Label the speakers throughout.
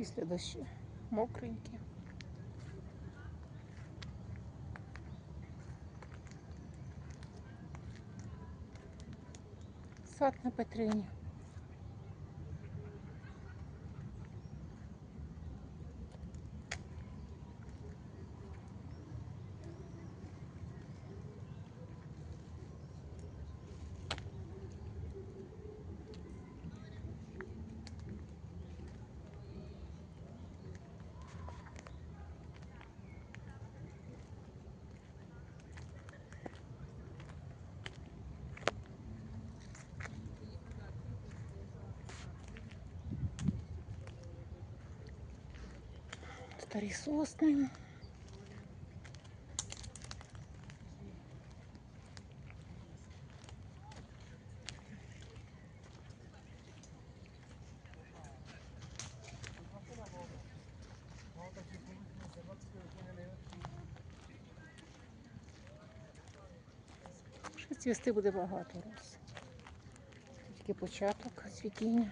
Speaker 1: Після дощу. Мокренькі. Сад на Петрині. Старі сосни. Ще цвісти буде багато роз. Тільки початок цвітіння.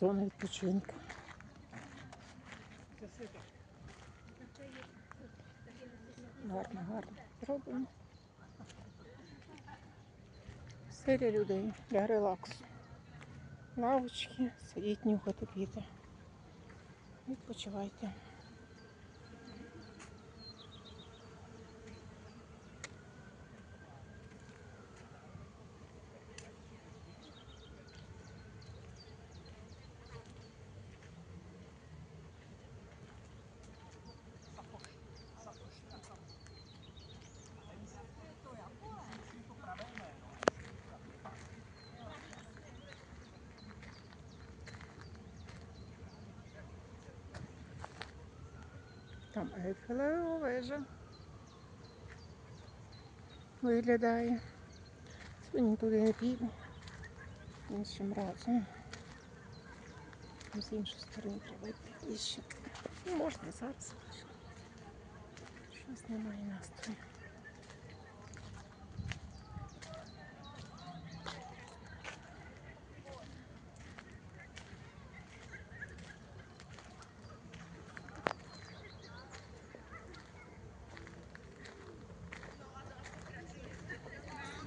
Speaker 1: Зона відпочинку. Гарно, гарно зроблено. Серія людей для релаксу. Лавочки, сидіть, нюхати, піти. Відпочивайте. Там Ейфелева вежа виглядає. Сьогодні туди не піду. Іншим разом. З іншої сторони треба йти. Ну, можна зараз. Щось немає настрою.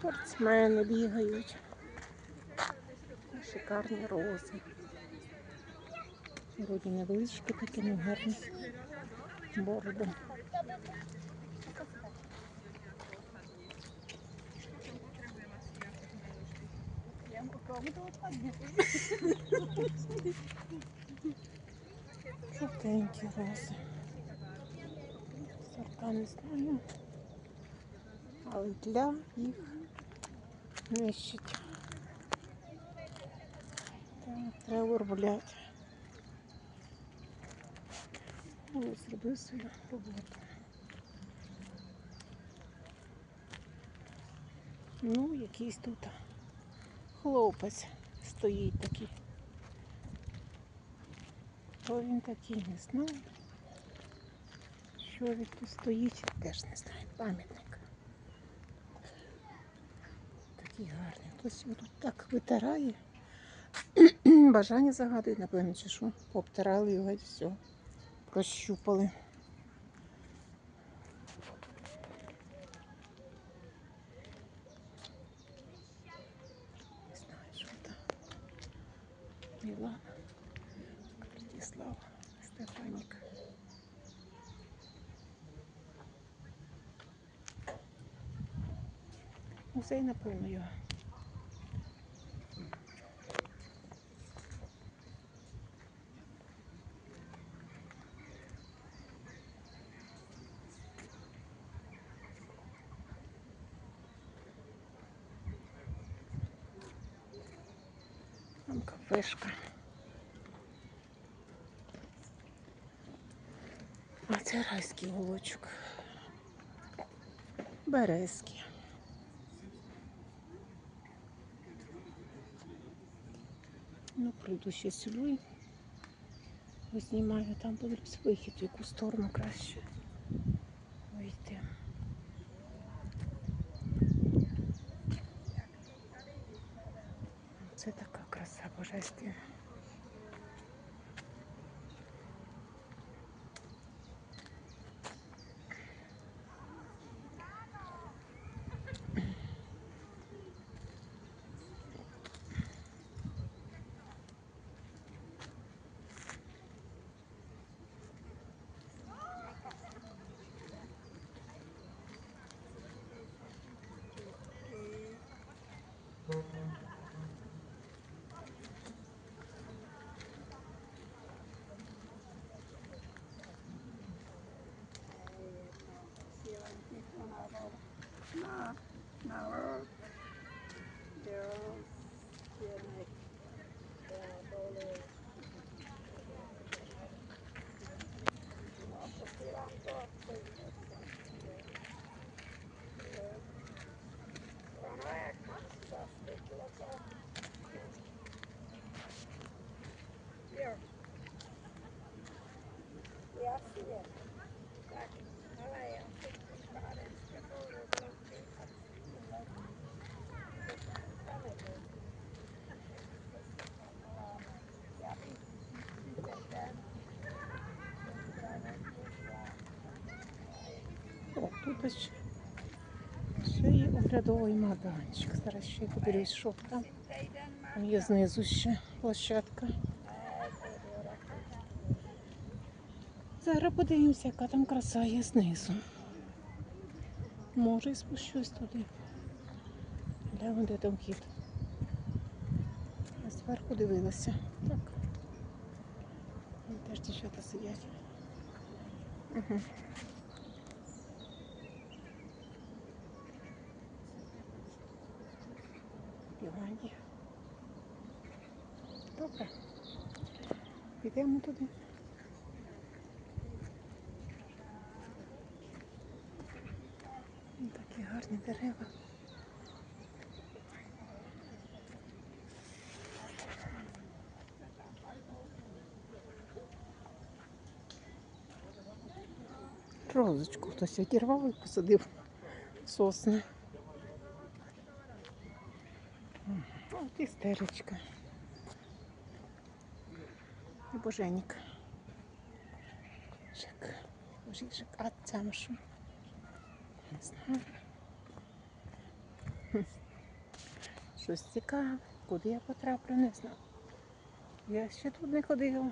Speaker 1: Спортсмени бігають. Шикарні рози. Вроді невеличкі такі, ну гарні. Бороди. Жовтенькі рози. Сорта не знаю. Але для їх нищить. Так, треба виробляти. Ось зробив свою роботу. Ну, якийсь тут хлопець стоїть такий. Хто він такий, не знаю. Що він тут стоїть, теж не знаю. Пам'ятник. Такий гарний. Хтось його тут так витирає. Бажання загадує, напевно, чи що. Пообтирали його і все. Прощупали. Не знаю, що там. Мілана, Музей, напевно, його. Там кафешка. А це райський голочок. Березки. Ну, прийду ще сюди. Знімаю, там подивлюсь вихід, в яку сторону краще All right. Є майданчик. Зараз ще подивлюсь, що там. Там є знизу ще площадка. Зараз подивимося, яка там краса є знизу. Може і спущусь туди. Гляну, де там вхід. Я зверху дивилася. Так. Теж дівчата сидять. Угу. Добре. Підемо туди. Такі гарні дерева. Розочку хтось відірвав і посадив сосни. От і І боженік. Жик. А цям що? Не знаю. Щось цікаве. Куди я потраплю, не знаю. Я ще тут не ходила.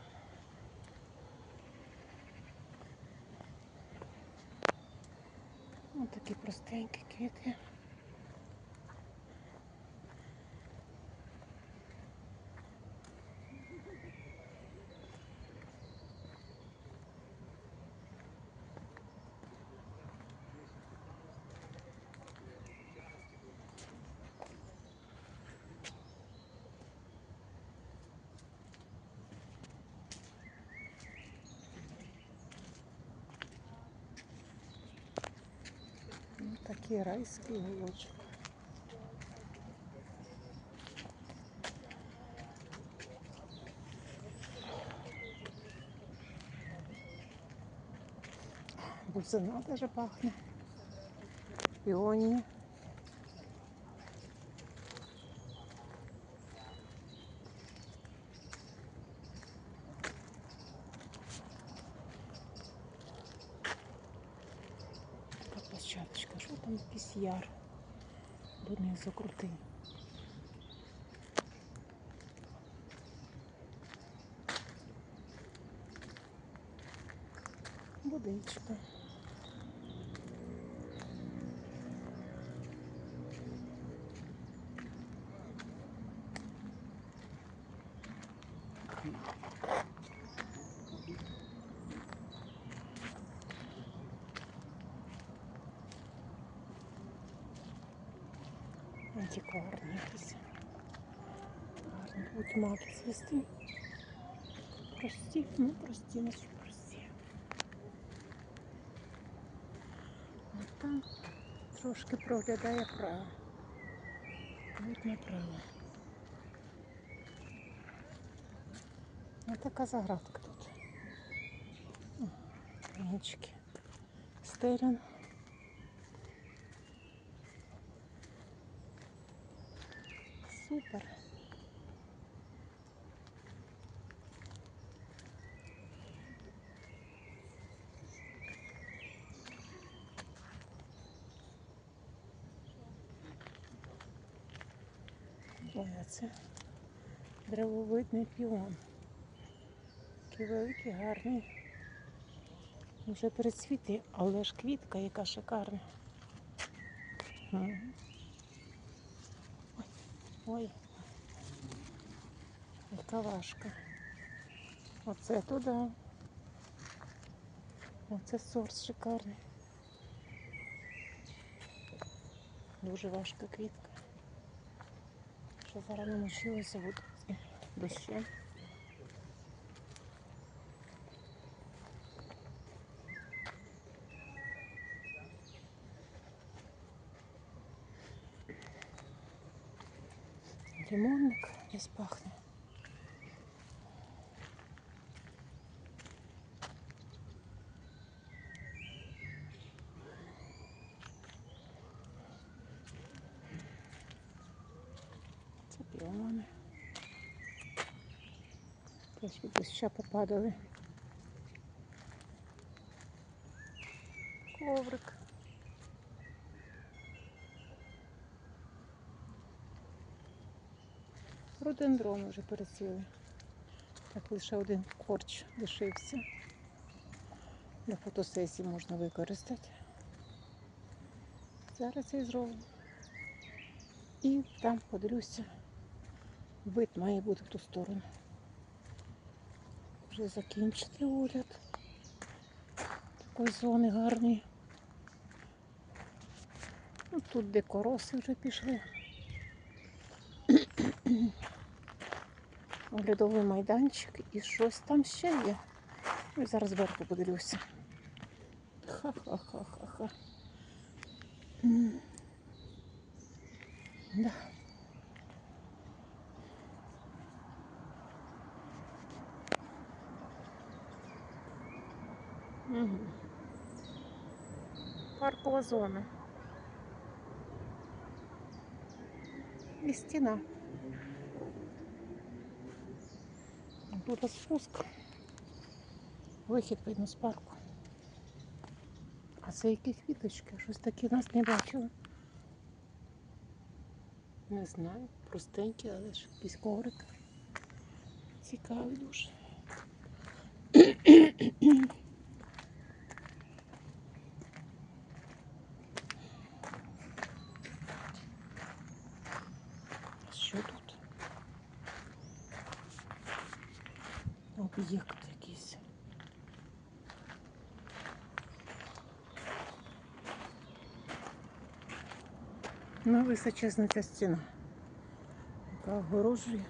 Speaker 1: Ось такі простенькі квіти. Ось такий райський вулочок. Бузина даже пахне. Піонії. eu contei. Mudei, tipo. будуть маки свисти. Прості, ну прості, ну що прості. А там трошки проглядає право. Видно право. Ось така заградка тут. Нічки. Стерін. Супер. Це древовидний піон. Такий великий, гарний. Вже перецвіти, але ж квітка яка шикарна. Ой, ой. Яка важка. Оце туди. Оце сорт шикарний. Дуже важка квітка. Що зараз намочилося от дощем. Лимонник десь пахне. Теж попадали. Коврик. Родендрони вже пересіли. Так лише один корч лишився. Для фотосесії можна використати. Зараз я зроблю. І там подивлюся. Вид має бути в ту сторону. Вже закінчити огляд. Такої зони гарної. Ну, тут декороси вже пішли. Оглядовий майданчик і щось там ще є. Ну, зараз зверху подивлюся. Ха-ха-ха-ха-ха. Да. Угу. Паркова зона. І стіна. Тут спуск. Вихід видно з парку. А це які квіточки? Щось таке нас не бачили. Не знаю, простенькі, але ж якийсь коврик. Цікавий дуже. А Що тут? Об'єкт якийсь. Ну, височезна ця стіна, яка огорожує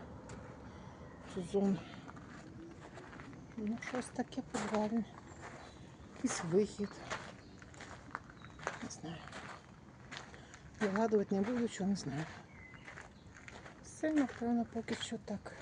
Speaker 1: цю зону. Ну, щось таке подвальне. Якийсь вихід. Не знаю. Вигадувати не буду, чого не знаю. Все, напевно, поки що так.